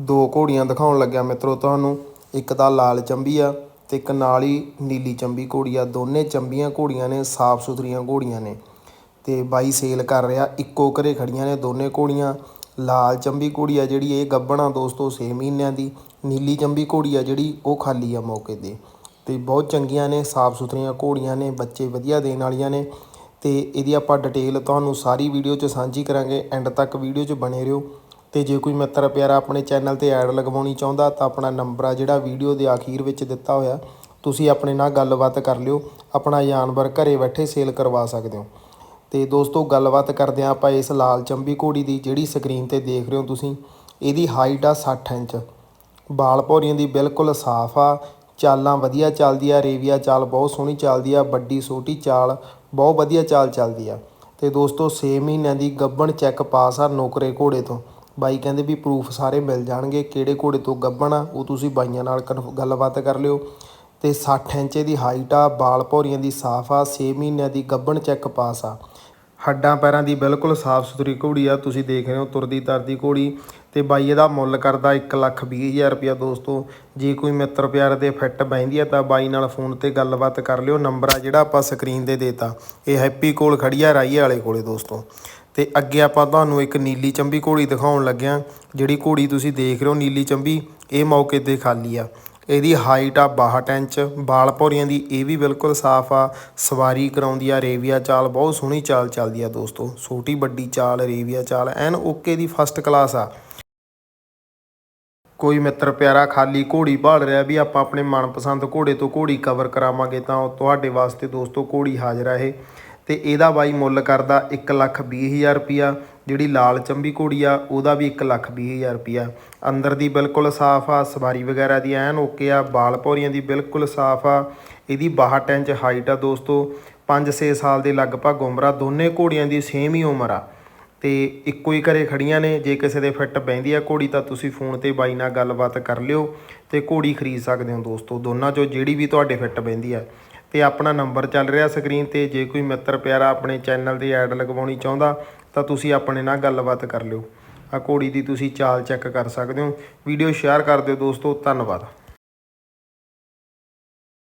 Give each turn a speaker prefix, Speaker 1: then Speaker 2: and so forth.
Speaker 1: ਦੋ ਘੋੜੀਆਂ ਦਿਖਾਉਣ ਲੱਗਿਆ ਮਿੱਤਰੋ ਤੁਹਾਨੂੰ। ਇੱਕ ਤਾਂ ਲਾਲ ਚੰਬੀ ਆ ਤੇ ਇੱਕ ਨਾਲ ਹੀ ਨੀਲੀ ਚੰਬੀ ਘੋੜੀ ਆ। ਦੋਨੇ ਚੰਬੀਆਂ ਘੋੜੀਆਂ ਨੇ, ਸਾਫ਼ ਸੁਥਰੀਆਂ ਘੋੜੀਆਂ ਨੇ। ਤੇ ਬਾਈ ਸੇਲ ਕਰ ਰਿਹਾ, ਇੱਕੋ ਘਰੇ ਖੜੀਆਂ ਨੇ ਦੋਨੇ ਘੋੜੀਆਂ। ਲਾਲ ਚੰਬੀ ਘੋੜੀ ਆ ਜਿਹੜੀ ਇਹ ਗੱਭਣਾ ਦੋਸਤੋ 6 ਮਹੀਨਿਆਂ ਦੀ। ਨੀਲੀ ਚੰਬੀ ਘੋੜੀ ਆ ਜਿਹੜੀ ਉਹ ਖਾਲੀ ਆ ਮੌਕੇ ਤੇ। ਤੇ ਬਹੁਤ ਚੰਗੀਆਂ ਨੇ, ਸਾਫ਼ ਸੁਥਰੀਆਂ ਘੋੜੀਆਂ ਨੇ, ਬੱਚੇ ਵਧੀਆ ਦੇਣ ਵਾਲੀਆਂ ਨੇ। ਤੇ ਇਹਦੀ ਆਪਾਂ ਡਿਟੇਲ ਤੁਹਾਨੂੰ ਸਾਰੀ ਵੀਡੀਓ 'ਚ ਸਾਂਝੀ ਕਰਾਂਗੇ। ਐਂਡ ਤੱਕ ਵੀਡੀਓ 'ਚ ਬਣੇ ਰਹੋ। ਤੇ ਜੇ ਕੋਈ ਮਿੱਤਰ ਪਿਆਰਾ ਆਪਣੇ ਚੈਨਲ ਤੇ ਐਡ ਲਗਵਾਉਣੀ ਚਾਹੁੰਦਾ ਤਾਂ ਆਪਣਾ ਨੰਬਰ ਆ ਜਿਹੜਾ ਵੀਡੀਓ ਦੇ ਆਖੀਰ ਵਿੱਚ ਦਿੱਤਾ ਹੋਇਆ। ਤੁਸੀਂ ਆਪਣੇ ਨਾਲ ਗੱਲਬਾਤ ਕਰ ਲਿਓ, ਆਪਣਾ ਜਾਨਵਰ ਘਰੇ ਬੈਠੇ ਸੇਲ ਕਰਵਾ ਸਕਦੇ ਹੋ। ਤੇ ਦੋਸਤੋ, ਗੱਲਬਾਤ ਕਰਦੇ ਹਾਂ ਆਪਾਂ ਇਸ ਲਾਲ ਚੰਬੀ ਘੋੜੀ ਦੀ ਜਿਹੜੀ ਸਕਰੀਨ ਤੇ ਦੇਖ ਰਹੇ ਹੋ ਤੁਸੀਂ। ਇਹਦੀ ਹਾਈਟ ਆ 60 ਇੰਚ। ਬਾਲ ਭੌਰੀਆਂ ਦੀ ਬਿਲਕੁਲ ਸਾਫ਼ ਆ। ਚਾਲਾਂ ਵਧੀਆ ਚੱਲਦੀ ਆ ਰੇਵੀਆ ਚਾਲ ਬਹੁਤ ਸੋਹਣੀ ਚੱਲਦੀ ਆ, ਵੱਡੀ ਛੋਟੀ ਚਾਲ ਬਹੁਤ ਵਧੀਆ ਚਾਲ ਚੱਲਦੀ ਆ। ਤੇ ਦੋਸਤੋ 6 ਮਹੀਨਿਆਂ ਦੀ ਗੱਬਣ ਚੈੱਕ ਪਾਸ ਆ ਨੌਕਰੇ ਘੋੜੇ ਤੋਂ। ਬਾਈ ਕਹਿੰਦੇ ਵੀ ਪ੍ਰੂਫ ਸਾਰੇ ਮਿਲ ਜਾਣਗੇ, ਕਿਹੜੇ ਘੋੜੇ ਤੋਂ ਗੱਭਣ ਆ, ਉਹ ਤੁਸੀਂ ਬਾਈਆਂ ਨਾਲ ਕਨਫ- ਗੱਲਬਾਤ ਕਰ ਲਿਓ। ਤੇ 60 ਇੰਚੇ ਦੀ ਹਾਈਟ ਆ, ਬਾਲ ਭੌਰੀਆਂ ਦੀ ਸਾਫ਼ ਆ 6 ਮਹੀਨਿਆਂ ਦੀ ਗੱਭਣ ਚੈੱਕ ਪਾਸ ਆ। ਹੱਡਾਂ ਪੈਰਾਂ ਦੀ ਬਿਲਕੁਲ ਸਾਫ਼ ਸੁਥਰੀ ਘੋੜੀ ਆ, ਤੁਸੀਂ ਦੇਖ ਰਹੇ ਹੋ ਤੁਰਦੀ ਤਰਦੀ ਘੋੜੀ। ਤੇ ਬਾਈ ਇਹਦਾ ਮੁੱਲ ਕਰਦਾ 1 ਲੱਖ ਵੀਹ ਹਜ਼ਾਰ ਰੁਪਇਆ ਦੋਸਤੋ। ਜੇ ਕੋਈ ਮਿੱਤਰ ਪਿਆਰ ਦੇ ਫਿੱਟ ਬੈਂਦੀ ਆ, ਤਾਂ ਬਾਈ ਨਾਲ ਫੋਨ ਤੇ ਗੱਲਬਾਤ ਕਰ ਲਿਓ। ਨੰਬਰ ਆ ਜਿਹੜਾ ਆਪਾਂ ਸਕਰੀਨ ਤੇ ਦੇਤਾ। ਇਹ ਹੈਪੀ ਕੋਲ ਖੜੀ ਆ, ਰਾਈਏ ਵਾਲੇ ਕੋਲੇ ਦੋਸਤੋ। ਤੇ ਅੱਗੇ ਆਪਾਂ ਤੁਹਾਨੂੰ ਇੱਕ ਨੀਲੀ ਚੰਬੀ ਘੋੜੀ ਦਿਖਾਉਣ ਲੱਗਿਆ ਜਿਹੜੀ ਘੋੜੀ ਤੁਸੀਂ ਦੇਖ ਰਹੇ ਹੋ, ਨੀਲੀ ਚੰਬੀ, ਇਹ ਮੌਕੇ ਤੇ ਖਾਲੀ ਆ। ਇਹਦੀ ਹਾਈਟ ਆ 62 ਇੰਚ ਬਾਲ ਭੌਰੀਆਂ ਦੀ ਇਹ ਵੀ ਬਿਲਕੁਲ ਸਾਫ਼ ਆ। ਸਵਾਰੀ ਕਰਾਉਂਦੀ ਆ, ਰੇਵੀਆ ਚਾਲ, ਬਹੁਤ ਸੋਹਣੀ ਚਾਲ ਚੱਲਦੀ ਆ ਦੋਸਤੋ। ਛੋਟੀ ਵੱਡੀ ਚਾਲ, ਰੇਵੀਆ ਚਾਲ, ਐਨ ਓਕੇ ਦੀ ਫਸਟ ਕਲਾਸ ਆ। ਕੋਈ ਮਿੱਤਰ ਪਿਆਰਾ, ਖਾਲੀ ਘੋੜੀ ਭਾਲ ਰਿਹਾ ਵੀ ਆਪਾਂ ਆਪਣੇ ਮਨਪਸੰਦ ਘੋੜੇ ਤੋਂ ਘੋੜੀ ਕਵਰ ਕਰਾਵਾਂਗੇ ਤਾਂ ਉਹ ਤੁਹਾਡੇ ਵਾਸਤੇ ਦੋਸਤੋ ਘੋੜੀ ਹਾਜ਼ਰ ਆ ਇਹ। ਤੇ ਇਹਦਾ ਬਾਈ ਮੁੱਲ ਕਰਦਾ 1 ਲੱਖ ਵੀਹ ਹਜ਼ਾਰ ਰੁਪਿਆ ਜਿਹੜੀ ਲਾਲ ਚੰਬੀ ਘੋੜੀ ਆ, ਉਹਦਾ ਵੀ 1 ਲੱਖ ਵੀਹ ਹਜ਼ਾਰ ਰੁਪਿਆ ਅੰਦਰ ਦੀ ਬਿਲਕੁਲ ਸਾਫ਼ ਆ, ਸਵਾਰੀ ਵਗੈਰਾ ਦੀ ਐਨ ਓਕੇ ਆ, ਬਾਲ ਭੌਰੀਆਂ ਦੀ ਬਿਲਕੁਲ ਸਾਫ਼ ਆ। ਇਹਦੀ 62 ਇੰਚ ਹਾਈਟ ਆ ਦੋਸਤੋ। 5-6 ਸਾਲ ਦੇ ਲਗਭਗ ਉਮਰ ਆ, ਦੋਨੇ ਘੋੜੀਆਂ ਦੀ ਸੇਮ ਹੀ ਉਮਰ ਆ। ਤੇ ਇੱਕੋ ਹੀ ਘਰੇ ਖੜੀਆਂ ਨੇ, ਜੇ ਕਿਸੇ ਦੇ ਫਿੱਟ ਬੈਂਦੀ ਆ ਘੋੜੀ ਤਾਂ ਤੁਸੀਂ ਫੋਨ ਤੇ ਬਾਈ ਨਾਲ ਗੱਲਬਾਤ ਕਰ ਲਿਓ ਤੇ ਘੋੜੀ ਖਰੀਦ ਸਕਦੇ ਹੋ ਦੋਸਤੋ। ਦੋਨਾਂ ਚੋਂ ਜਿਹੜੀ ਵੀ ਤੁਹਾਡੇ ਫਿੱਟ ਬੈਂਦੀ ਆ ਤੇ ਆਪਣਾ ਨੰਬਰ ਚੱਲ ਰਿਹਾ ਸਕਰੀਨ ਤੇ। ਜੇ ਕੋਈ ਮਿੱਤਰ ਪਿਆਰਾ ਆਪਣੇ ਚੈਨਲ ਤੇ ਐਡ ਲਗਵਾਉਣੀ ਚਾਹੁੰਦਾ, ਤਾਂ ਤੁਸੀਂ ਆਪਣੇ ਨਾਲ ਗੱਲਬਾਤ ਕਰ ਲਿਓ। ਆ ਘੋੜੀ ਦੀ ਤੁਸੀਂ ਚਾਲ ਚੈੱਕ ਕਰ ਸਕਦੇ ਹੋ। ਵੀਡੀਓ ਸ਼ੇਅਰ ਕਰ ਦਿਓ ਦੋਸਤੋ। ਧੰਨਵਾਦ।